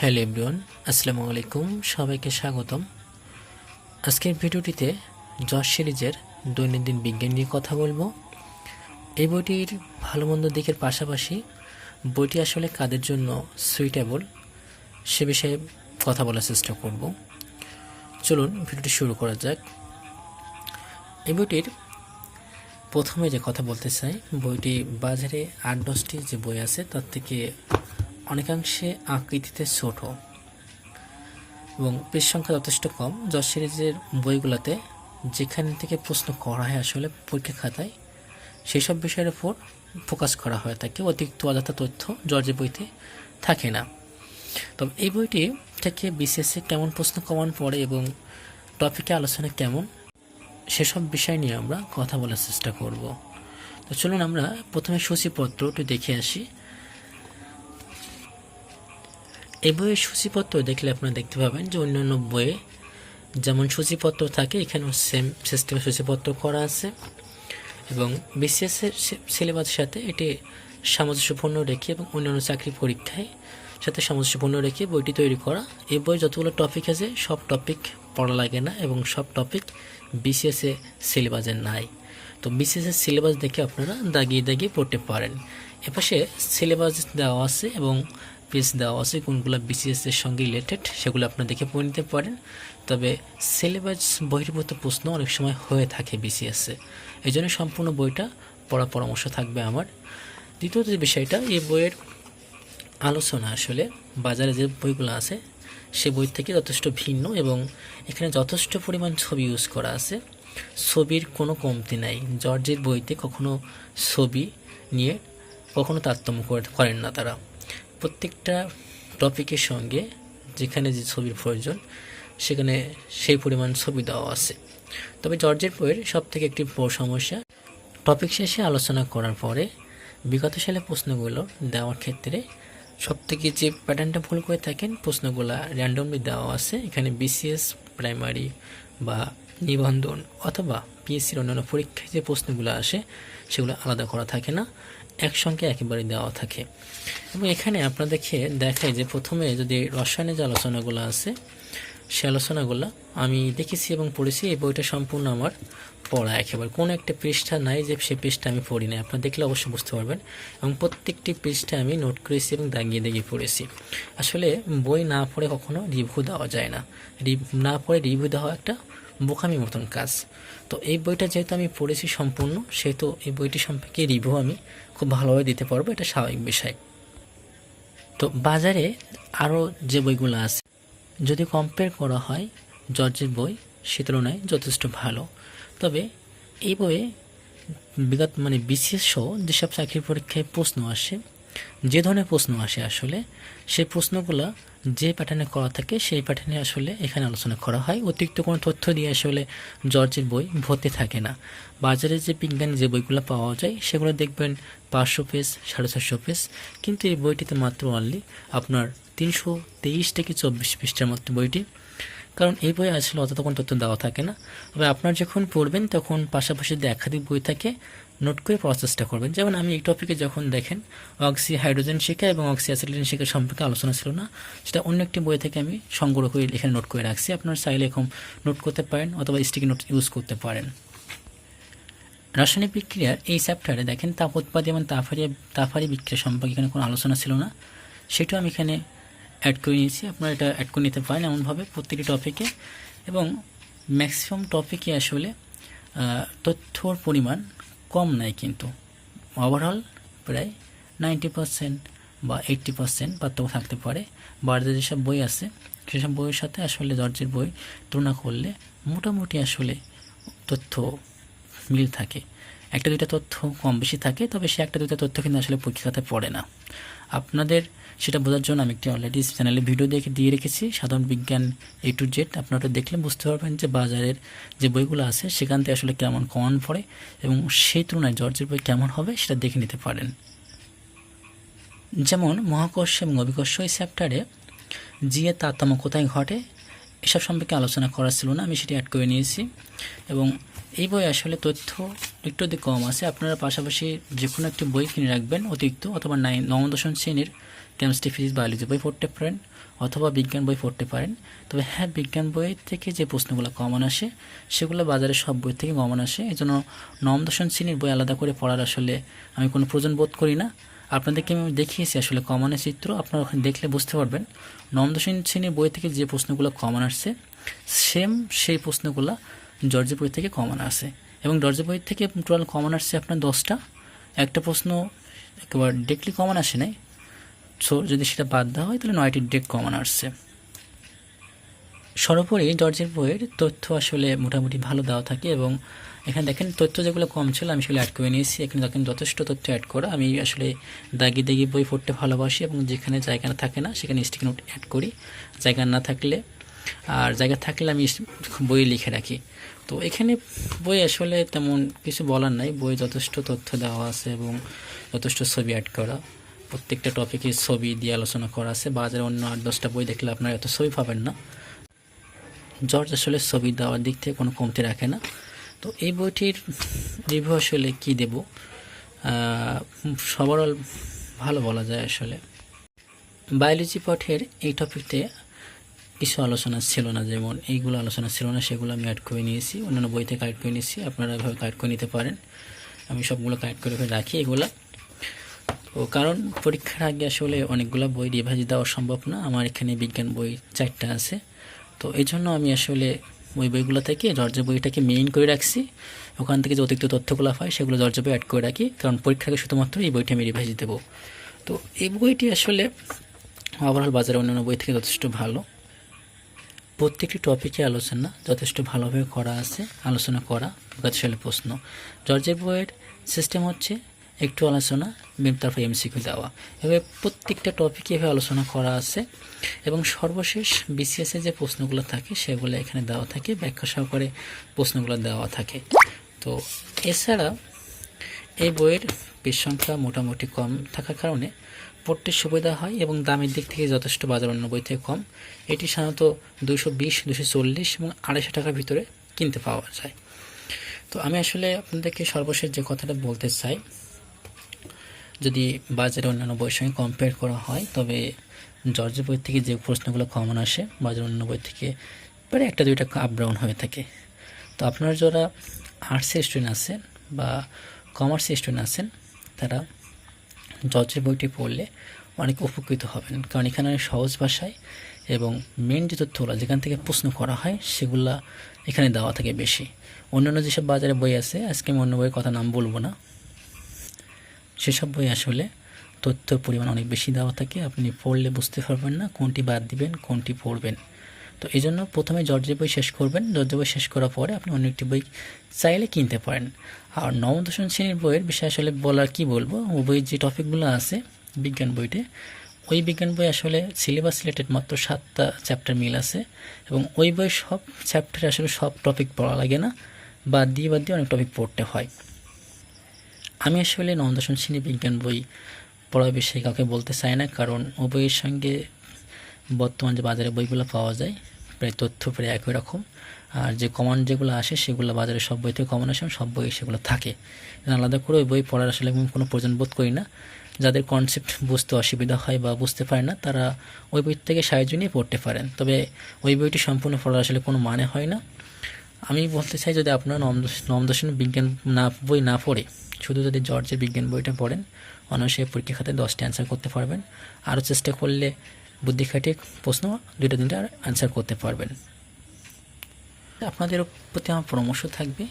Hello everyone, আসসালামু আলাইকুম, সবাইকে স্বাগতম। আজকের ভিডিওটিতে যশ সিরিজের দৈনন্দিন বিজ্ঞান নিয়ে কথা বলব। এই বইটির ভালো মন্দ দিকের পাশাপাশি বইটি আসলে কাদের জন্য সুইটেবল সে বিষয়ে কথা বলার চেষ্টা করব। চলুন ভিডিওটি শুরু করা যাক। এই বইটির প্রথমে যে কথা বলতে চাই, বইটি বাজারে আট দশটি যে বই আছে, তার থেকে অনেকাংশে আকৃতিতে ছোট এবং পৃষ্ঠ সংখ্যা যথেষ্ট কম। যশ সিরিজের বইগুলোতে যেখান থেকে প্রশ্ন করা হয় আসলে পরীক্ষা খাতায় সেই সব বিষয়ের উপর ফোকাস করা হয়ে থাকে অতিরিক্ত অযথা তথ্য জর্জের বইতে থাকে না। তবে এই বইটি থেকে বিশেষে কেমন প্রশ্ন কমন পড়ে এবং টপিকে আলোচনা কেমন, সেসব বিষয় নিয়ে আমরা কথা বলার চেষ্টা করব। তো চলুন আমরা প্রথমে সূচিপত্রটি দেখে আসি। এই বইয়ের সূচিপত্র দেখলে আপনারা দেখতে পাবেন যে অন্যান্য বইয়ে যেমন সূচিপত্র থাকে, এখানেও সেম সিস্টেমে সূচিপত্র করা আছে। এবং বিসিএসের সিলেবাসের সাথে এটি সামঞ্জস্যপূর্ণ রেখে এবং অন্যান্য চাকরি পরীক্ষায় সাথে সামঞ্জস্যপূর্ণ রেখে বইটি তৈরি করা। এই বই যতগুলো টপিক আছে, সব টপিক পড়া লাগে না এবং সব টপিক বিসিএসে সিলেবাসে নাই। তো বিসিএসের সিলেবাস দেখে আপনারা দাগিয়ে দাগিয়ে পড়তে পারেন। এপাশে সিলেবাস দেওয়া আছে এবং পেজ দেওয়া আছে, কোনগুলো বিসিএস এর সঙ্গে রিলেটেড সেগুলো আপনারা দেখে পড়ে নিতে পারেন। তবে সিলেবাস বহির্ভূত প্রশ্ন অনেক সময় হয়ে থাকে বিসিএসে এই জন্য সম্পূর্ণ বইটা পড়া পরামর্শ থাকবে আমার। দ্বিতীয়ত যে বিষয়টা, এই বইয়ের আলোচনা আসলে বাজারে যে বইগুলো আছে, সে বই থেকে যথেষ্ট ভিন্ন এবং এখানে যথেষ্ট পরিমাণ ছবি ইউজ করা আছে। ছবির কোনো কমতি নাই। জর্জের বইতে কখনো ছবি নিয়ে কখনো তারতম্য করে- করেন না তারা। প্রত্যেকটা টপিকের সঙ্গে যেখানে যে ছবির প্রয়োজন, সেখানে সেই পরিমাণ ছবি দেওয়া আছে। তবে জর্জের বইয়ের সব থেকে একটি বড় সমস্যা টপিক শেষে আলোচনা করার পরে বিগত সালে প্রশ্নগুলো দেওয়ার ক্ষেত্রে সব থেকে যে প্যাটার্নটা ভুল করে থাকেন, প্রশ্নগুলো র্যান্ডমলি দেওয়া আছে। এখানে বিসিএস প্রাইমারি বা নিবন্ধন অথবা পিএসসির অন্যান্য পরীক্ষায় যে প্রশ্নগুলো আসে, সেগুলো আলাদা করা থাকে না। একসঙ্গে একেবারে দেওয়া থাকে। এবং এখানে আপনাদেরকে দেখায় যে প্রথমে যদি রসায়নের যে আলোচনাগুলো আছে, সে আলোচনাগুলো আমি দেখেছি এবং পড়েছি। এই বইটা সম্পূর্ণ আমার পড়া একেবারে। কোনো একটা পৃষ্ঠা নাই যে সেই পৃষ্ঠা আমি পড়ি না আপনারা দেখলে অবশ্যই বুঝতে পারবেন। এবং প্রত্যেকটি পৃষ্ঠা আমি নোট করেছি এবং দাগিয়ে দাগিয়ে পড়েছি। আসলে বই না পড়ে কখনো রিভিউ দেওয়া যায় না। না পড়ে রিভিউ দেওয়া একটা বোকামি মতন কাজ। তো এই বইটা যেহেতু আমি পড়েছি সম্পূর্ণ, সেহেতু এই বইটি সম্পর্কে রিভিউ আমি খুব ভালোভাবে দিতে পারব, এটা স্বাভাবিক বিষয়। তো বাজারে আরও যে বইগুলো আছে, যদি কম্পেয়ার করা হয় জর্জের বই, সে তুলনায় যথেষ্ট ভালো। তবে এই বইয়ে বিগত মানে বিশেষ যেসব চাকরি পরীক্ষায় প্রশ্ন আসে, যে ধরনের প্রশ্ন আসে আসলে সেই প্রশ্নগুলো যে প্যাটার্নে করা থাকে, সেই প্যাটার্নে আসলে এখানে আলোচনা করা হয়। অতিরিক্ত কোনো তথ্য দিয়ে আসলে জর্জের বই ভর্তি থাকে না। বাজারে যে বিজ্ঞান যে বইগুলো পাওয়া যায়, সেগুলো দেখবেন পাঁচশো পেজ সাড়ে চারশো পেজ কিন্তু এই বইটিতে মাত্র অনলি আপনার তিনশো তেইশ থেকে চব্বিশ পৃষ্ঠার মতো বইটি। কারণ এই বই আসলে অত তখন তথ্য দেওয়া থাকে না। তবে আপনার যখন পড়বেন, তখন পাশাপাশি একাধিক বই থাকে নোট করে পড়ার চেষ্টা করবেন। যেমন আমি এই টপিকে যখন দেখেন অক্সি হাইড্রোজেন শিখা এবং অক্সি অ্যাসিলিন শিখা সম্পর্কে আলোচনা ছিল না, সেটা অন্য একটি বই থেকে আমি সংগ্রহ করে এখানে নোট করে রাখছি। আপনারা চাইলে এরকম নোট করতে পারেন অথবা স্টিকি নোট ইউজ করতে পারেন। রাসায়নিক বিক্রিয়ার এই চ্যাপ্টারে দেখেন, তাপ উৎপাদী এবং তাফারি তাফারি বিক্রিয়া সম্পর্কে এখানে কোনো আলোচনা ছিল না। সেটাও আমি এখানে অ্যাড করে নিয়েছি। আপনারা এটা অ্যাড করে নিতে পারেন এমনভাবে প্রত্যেকটি টপিকে এবং ম্যাক্সিমাম টপিকে আসলে তথ্যর পরিমাণ কম নাই কিন্তু। ওভারঅল প্রায় নাইনটি পার্সেন্ট বা এইট্টি পার্সেন্ট পার্থক্য থাকতে পারে। বাড়িতে যেসব বই আছে, সেসব বইয়ের সাথে আসলে দরজের বই তুলনা করলে মোটামুটি আসলে তথ্য মিল থাকে। একটা দুইটা তথ্য কম বেশি থাকে, তবে সে একটা দুইটা তথ্য কিন্তু আসলে পরীক্ষাতে পড়ে না। আপনাদের সেটা বোঝার জন্য আমি একটি অলরেডি চ্যানেলে ভিডিও দেখে দিয়ে রেখেছি। সাধারণ বিজ্ঞান এ টু জেড আপনারা দেখলে বুঝতে পারবেন যে বাজারের যে বইগুলো আছে, সেখান থেকে আসলে কেমন কমন পড়ে এবং সেই তুলনায় জর্জের বই কেমন হবে সেটা দেখে নিতে পারেন। যেমন মহাকর্ষ এবং অভিকর্ষ এই চ্যাপ্টারে জি এর তারতম্য কোথায় ঘটে? এসব সম্পর্কে আলোচনা করা ছিল না, আমি সেটি অ্যাড করে নিয়েছি। এবং এই বই আসলে তথ্য একটু অধিক কম আছে। আপনারা পাশাপাশি যে কোনো একটি বই কিনে রাখবেন, অতিরিক্ত অথবা নাইন নবম, দশম শ্রেণির কেমিস্ট্রি ফিজিক্স বায়োলজি বই পড়তে পারেন অথবা বিজ্ঞান বই পড়তে পারেন। তবে হ্যাঁ বিজ্ঞান বই থেকে যে প্রশ্নগুলো কমন আসে, সেগুলো বাজারে সব বই থেকে কমন আসে। এই জন্য নবম, দশম শ্রেণির বই আলাদা করে পড়ার আসলে আমি কোনো প্রয়োজন বোধ করি না। আপনাদেরকে আমি দেখিয়েছি আসলে কমনের চিত্র, আপনারা ওখানে দেখলে বুঝতে পারবেন। নবম দশম শ্রেণির বই থেকে যে প্রশ্নগুলো কমন আসছে সেম সেই প্রশ্নগুলো জর্জের বই থেকে কমন আসে। এবং জর্জের বই থেকে টোটাল কমন আসছে আপনার দশটা। একটা প্রশ্ন একেবারে ডেকলি কমন আসে নাই। সো যদি সেটা বাদ দেওয়া হয়, তাহলে নয়টি ডেক কমন আসছে। সর্বোপরি জর্জের বইয়ের তথ্য আসলে মোটামুটি ভালো দেওয়া থাকে এবং এখানে দেখেন তথ্য যেগুলো কম ছিল, আমি সেগুলো অ্যাড করে নিয়েছি। এখানে দেখেন যথেষ্ট তথ্য অ্যাড করা। আমি আসলে দাগি দাগি বই পড়তে ভালোবাসি এবং যেখানে জায়গা থাকে না, সেখানে স্টিক নোট অ্যাড করি। জায়গা না থাকলে, আর জায়গা থাকলে আমি বই লিখে রাখি। তো এখানে বই আসলে তেমন কিছু বলার নাই। বই যথেষ্ট তথ্য দেওয়া আছে এবং যথেষ্ট ছবি অ্যাড করা। প্রত্যেকটা টপিকে ছবি দিয়ে আলোচনা করা আছে। বাজারে অন্য আট, দশটা বই দেখলে আপনারা এত ছবি পাবেন না। জর্জ আসলে ছবি দেওয়ার দিক থেকে কোনো কমতি রাখে না। তো এই বইটির রিভিউ আসলে কী দেব? সবার ভালো বলা যায় আসলে। বায়োলজি পাঠের এই টপিকতে কিছু আলোচনা ছিল না যেমন এইগুলো আলোচনা ছিল না, সেগুলো আমি অ্যাড করে নিয়েছি। অন্যান্য বই থেকে কালেক্ট করে নিয়েছি, আপনারা এভাবে কালেক্ট করে নিতে পারেন। আমি সবগুলো কালেক্ট করে রাখি এগুলো। তো কারণ পরীক্ষার আগে আসলে অনেকগুলো বই রিভাইজ দেওয়া সম্ভব না। আমার এখানে বিজ্ঞান বই চারটা আছে। তো এই জন্য আমি আসলে ওই বইগুলো থেকে, জর্জের বইটাকে মেইন করে রাখছি। ওখান থেকে যে অতিরিক্ত তথ্যগুলো হয় সেগুলো জর্জের বই অ্যাড করে রাখি। কারণ পরীক্ষাকে শুধুমাত্র এই বইটা আমি রিভাইজ দেবো। তো এই বইটি আসলে ওভারঅল বাজারে অন্যান্য বই থেকে যথেষ্ট ভালো। প্রত্যেকটি টপিকে আলোচনা যথেষ্ট ভালোভাবে করা আছে, আলোচনা করা প্রশ্ন। জর্জের বইয়ের সিস্টেম হচ্ছে একটু আলোচনা তারপর এমসিকিউ দেওয়া। এভাবে প্রত্যেকটা টপিকে এভাবে আলোচনা করা আছে এবং সর্বশেষ বিসিএসে যে প্রশ্নগুলো থাকে সেগুলো এখানে দেওয়া থাকে, ব্যাখ্যা সহকারে প্রশ্নগুলো দেওয়া থাকে। তো এছাড়া এই বইয়ের পেজ সংখ্যা মোটামুটি কম থাকার কারণে পড়তে সুবিধা হয় এবং দামের দিক থেকে যথেষ্ট বাজার অন্য বই থেকে কম। এটি সাধারণত দুশো বিশ দুশো চল্লিশ এবং আড়াইশো টাকার ভিতরে কিনতে পাওয়া যায়। তো আমি আসলে আপনাদেরকে সর্বশেষ যে কথাটা বলতে চাই যদি বাজারে অন্যান্য বইয়ের সঙ্গে কম্পেয়ার করা হয়, তবে জর্জের বই থেকে যে প্রশ্নগুলো কমন আসে, বাজারে অন্য বই থেকে প্রায় একটা দুইটা আপ ডাউন হয়ে থাকে। তো আপনারা যারা আর্টসের স্টুডেন্ট আছেন বা কমার্সের স্টুডেন্ট আছেন, তারা জর্জের বইটি পড়লে অনেক উপকৃত হবেন। কারণ এখানে অনেক সহজ ভাষায় এবং মেন যে তথ্যগুলো, যেখান থেকে প্রশ্ন করা হয়, সেগুলা এখানে দেওয়া থাকে বেশি। অন্যান্য যেসব বাজারে বই আছে, আজকে আমি অন্য বইয়ের কথা নাম বলব না। সেসব বই আসলে তথ্য পরিমাণ অনেক বেশি দেওয়া থাকে। আপনি পড়লে বুঝতে পারবেন না কোনটি বাদ দিবেন, কোনটি পড়বেন। তো এই জন্য প্রথমে জর্জের বই শেষ করবেন। জর্জের বই শেষ করার পরে আপনি অন্য একটি বই চাইলে কিনতে পারেন। আর নবম দশম শ্রেণির বইয়ের বিষয়ে আসলে বলার কি বলব? ওই বইয়ের যে টপিকগুলো আছে বিজ্ঞান বইতে, ওই বিজ্ঞান বই আসলে সিলেবাস রিলেটেড মাত্র সাতটা চ্যাপ্টার মিল আছে এবং ওই বই সব চ্যাপ্টারে আসলে সব টপিক পড়া লাগে না। বাদ দিয়ে বাদ দিয়ে অনেক টপিক পড়তে হয়। আমি আসলে দশম শ্রেণি বিজ্ঞান বই পড়ার বিষয়ে কাউকে বলতে চাই না, কারণ ও বইয়ের সঙ্গে বর্তমান যে বাজারে বইগুলো পাওয়া যায়, প্রায় তথ্য প্রায় একই রকম। আর যে কমন যেগুলো আসে, সেগুলো বাজারে সব বই থেকে কমন আসে সব বই সেগুলো থাকে। আলাদা করে ওই বই পড়ার আসলে আমি কোনো প্রয়োজন বোধ করি না। যাদের কনসেপ্ট বুঝতে অসুবিধা হয় বা বুঝতে পারে না, তারা ওই বই থেকে সাহায্য নিয়ে পড়তে পারেন। তবে ওই বইটি সম্পূর্ণ পড়ার আসলে কোনো মানে হয় না। আমি বলতে চাই যদি আপনারা নম নবম বিজ্ঞান না, বই না পড়ে শুধু যদি জর্জের বিজ্ঞান বইটা পড়েন অনায়াসে পরীক্ষা খাতে দশটি অ্যান্সার করতে পারবেন। আরও চেষ্টা করলে বুদ্ধি খাটিয়ে প্রশ্ন দুইটা তিনটা অ্যান্সার করতে পারবেন। আপনাদের প্রতি আমার পরামর্শ থাকবে,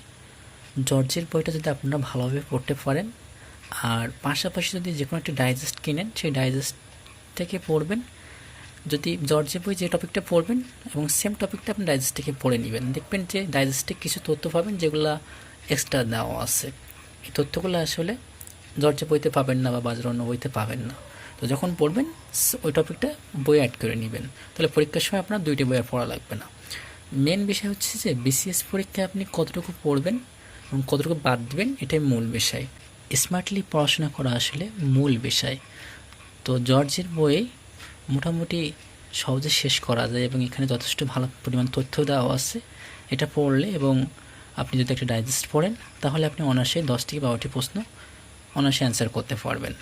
জর্জের বইটা যদি আপনারা ভালোভাবে পড়তে পারেন, আর পাশাপাশি যদি যে কোনো একটা ডাইজেস্ট কিনেন, সেই ডাইজেস্ট থেকে পড়বেন। যদি জর্জের বই যে টপিকটা পড়বেন এবং সেম টপিকটা আপনি ডাইজেস্ট থেকে পড়ে নেবেন, দেখবেন যে ডাইজেস্টে কিছু তথ্য পাবেন যেগুলো এক্সট্রা দেওয়া আছে। এই তথ্যগুলো আসলে জর্জে বইতে পাবেন না বা বাজার অন্য বইতে পাবেন না। তো যখন পড়বেন ওই টপিকটা বই অ্যাড করে নেবেন। তাহলে পরীক্ষার সময় আপনার দুইটি বই আর পড়া লাগবে না। মেন বিষয় হচ্ছে যে বিসিএস পরীক্ষায় আপনি কতটুকু পড়বেন এবং কতটুকু বাদ দেবেন, এটাই মূল বিষয়। স্মার্টলি পড়াশোনা করা আসলে মূল বিষয়। তো জর্জের বই মোটামুটি সহজে শেষ করা যায় এবং এখানে যথেষ্ট ভালো পরিমাণ তথ্য দেওয়া আছে। এটা পড়লে এবং আপনি যদি একটা ডাইজেস্ট পড়েন, তাহলে আপনি অনার্সে দশটি বারোটি প্রশ্ন অনার্সে অ্যান্সার করতে পারবেন।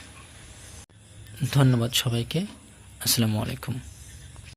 ধন্যবাদ সবাইকে। আসসালামু আলাইকুম।